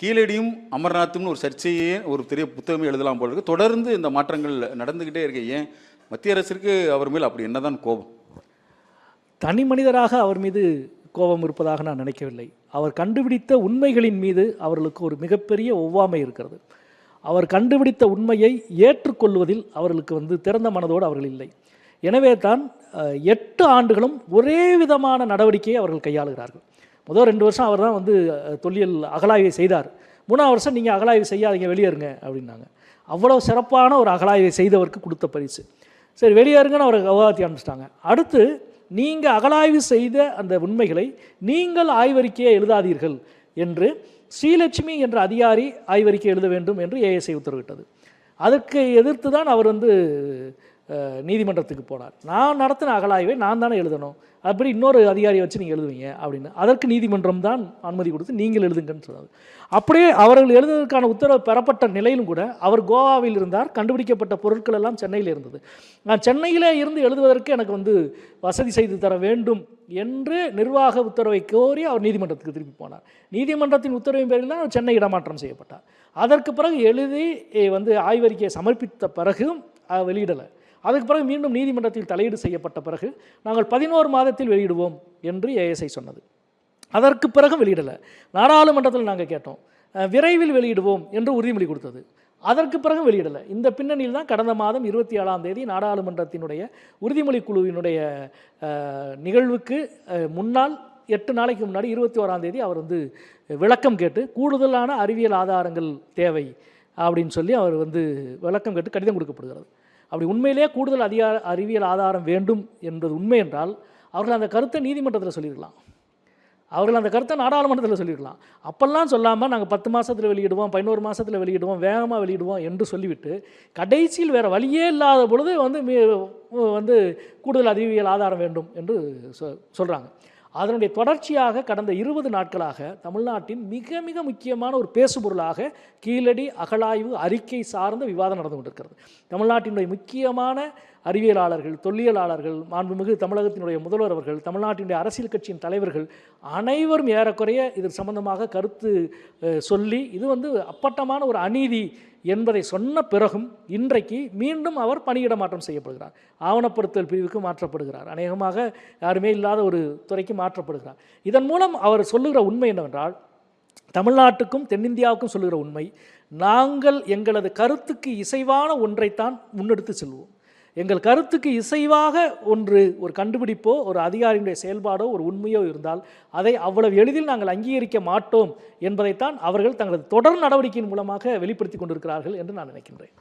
கீழடியும் அமர்நாத்தும்னு ஒரு சர்ச்சையே ஒரு பெரிய புத்தகமே எழுதலாம் போல இருக்கு. தொடர்ந்து இந்த மாற்றங்கள் நடந்துக்கிட்டே இருக்கு. ஏன்? மத்திய அரசிற்கு அவர் மேல் அப்படி என்னதான் கோபம்? தனி மனிதராக அவர் மீது கோபம் இருப்பதாக நான் நினைக்கவில்லை. அவர் கண்டுபிடித்த உண்மைகளின் மீது அவர்களுக்கு ஒரு மிகப்பெரிய ஒவ்வாமை இருக்கிறது. அவர் கண்டுபிடித்த உண்மையை ஏற்றுக்கொள்வதில் அவர்களுக்கு வந்து திறந்த மனதோடு அவர்கள் இல்லை. எனவே தான் எட்டு ஆண்டுகளும் ஒரே விதமான நடவடிக்கையை அவர்கள் கையாளுகிறார்கள். முதல் ரெண்டு வருஷம் அவர் தான் வந்து தொல்லியல் அகலாய்வை செய்தார். மூணாவது வருஷம் நீங்கள் அகலாய்வு செய்யாதீங்க வெளியேறுங்க அப்படின்னாங்க. அவ்வளோ சிறப்பான ஒரு அகலாய்வை செய்தவருக்கு கொடுத்த பரிசு. சரி வெளியேறுங்கன்னு அவரை விவாதத்தை ஆரம்பிச்சிட்டாங்க அடுத்து நீங்கள் அகலாய்வு செய்த அந்த உண்மைகளை நீங்கள் ஆய்வறிக்கையை எழுதாதீர்கள் என்று ஸ்ரீலட்சுமி என்ற அதிகாரி ஆய்வறிக்கை எழுத வேண்டும் என்று ஏஎஸ்ஐ உத்தரவிட்டது. அதற்கு எதிர்த்து தான் அவர் வந்து நீதிமன்றத்துக்கு போனார். நான் நடத்தின அகலாய்வை நான் தானே எழுதணும். அப்படி இன்னொரு அதிகாரியை வச்சு நீங்கள் எழுதுவீங்க அப்படின்னு. அதற்கு நீதிமன்றம் தான் அனுமதி கொடுத்து நீங்கள் எழுதுங்கன்னு சொன்னார். அப்படியே அவர்கள் எழுதுவதற்கான உத்தரவு பெறப்பட்ட நிலையிலும் கூட அவர் கோவாவில் இருந்தார். கண்டுபிடிக்கப்பட்ட பொருட்கள் எல்லாம் சென்னையில் இருந்தது. நான் சென்னையிலே இருந்து எழுதுவதற்கு எனக்கு வந்து வசதி செய்து தர வேண்டும் என்று நிர்வாக உத்தரவை கோரி அவர் நீதிமன்றத்துக்கு திருப்பி போனார். நீதிமன்றத்தின் உத்தரவின் பேரில் தான் சென்னை இடமாற்றம் செய்யப்பட்டார். அதற்கு பிறகு எழுதி வந்து ஆய்வறிக்கையை சமர்ப்பித்த பிறகும் வெளியிடலை. அதுக்கு பிறகு மீண்டும் நீதிமன்றத்தில் தலையீடு செய்யப்பட்ட பிறகு நாங்கள் பதினோரு மாதத்தில் வெளியிடுவோம் என்று ஏஎஸ்ஐ சொன்னது. அதற்கு பிறகு வெளியிடலை. நாடாளுமன்றத்தில் நாங்கள் கேட்டோம். விரைவில் வெளியிடுவோம் என்று உறுதிமொழி கொடுத்தது. அதற்கு பிறகு வெளியிடலை. இந்த பின்னணியில் தான் கடந்த மாதம் இருபத்தி ஏழாம் தேதி நாடாளுமன்றத்தினுடைய உறுதிமொழி குழுவினுடைய நிகழ்வுக்கு முன்னால் எட்டு நாளைக்கு முன்னாடி இருபத்தி ஓராம் தேதி அவர் வந்து விளக்கம் கேட்டு கூடுதலான அறிவியல் ஆதாரங்கள் தேவை அப்படின்னு சொல்லி அவர் வந்து விளக்கம் கேட்டு கடிதம் கொடுக்கப்படுகிறது. அப்படி உண்மையிலேயே கூடுதல் அதிகா அறிவியல் ஆதாரம் வேண்டும் என்பது உண்மை என்றால் அவர்கள் அந்த கருத்தை நீதிமன்றத்தில் சொல்லியிருக்கலாம் அவர்கள் அந்த கருத்தை நாடாளுமன்றத்தில் சொல்லியிருக்கலாம் அப்பெல்லாம் சொல்லாமல் நாங்கள் பத்து மாதத்தில் வெளியிடுவோம் பதினோரு மாதத்தில் வெளியிடுவோம் வேகமாக வெளியிடுவோம் என்று சொல்லிவிட்டு கடைசியில் வேறு வழியே இல்லாத பொழுது வந்து வந்து கூடுதல் அறிவியல் ஆதாரம் வேண்டும் என்று சொ சொல்கிறாங்க அதனுடைய தொடர்ச்சியாக கடந்த இருபது நாட்களாக தமிழ்நாட்டின் மிக மிக முக்கியமான ஒரு பேசுபொருளாக கீழடி அகழாய்வு அறிக்கை சார்ந்த விவாதம் நடந்து கொண்டிருக்கிறது. தமிழ்நாட்டினுடைய முக்கியமான அறிவியலாளர்கள் தொல்லியலாளர்கள் மாண்புமிகு தமிழகத்தினுடைய முதல்வர் அவர்கள் தமிழ்நாட்டினுடைய அரசியல் கட்சியின் தலைவர்கள் அனைவரும் ஏறக்குறைய இது சம்பந்தமாக கருத்து சொல்லி இது வந்து அப்பட்டமான ஒரு அநீதி என்பதை சொன்ன பிறகும் இன்றைக்கு மீண்டும் அவர் பணியிட மாற்றம் செய்யப்படுகிறார். ஆவணப்படுத்தல் பிரிவுக்கு மாற்றப்படுகிறார். அநேகமாக யாருமே இல்லாத ஒரு துறைக்கு மாற்றப்படுகிறார். இதன் மூலம் அவர் சொல்லுகிற உண்மை என்னவென்றால் தமிழ்நாட்டுக்கும் தென்னிந்தியாவுக்கும் சொல்லுகிற உண்மை நாங்கள் எங்களது கருத்துக்கு இசைவான ஒன்றைத்தான் முன்னெடுத்து செல்வோம். எங்கள் கருத்துக்கு இசைவாக ஒன்று ஒரு கண்டுபிடிப்போ ஒரு அதிகாரியினுடைய செயல்பாடோ ஒரு உண்மையோ இருந்தால் அதை அவ்வளவு எளிதில் நாங்கள் அங்கீகரிக்க மாட்டோம் என்பதைத்தான் அவர்கள் தங்களது தொடர் நடவடிக்கையின் மூலமாக வெளிப்படுத்தி கொண்டிருக்கிறார்கள் என்று நான் நினைக்கின்றேன்.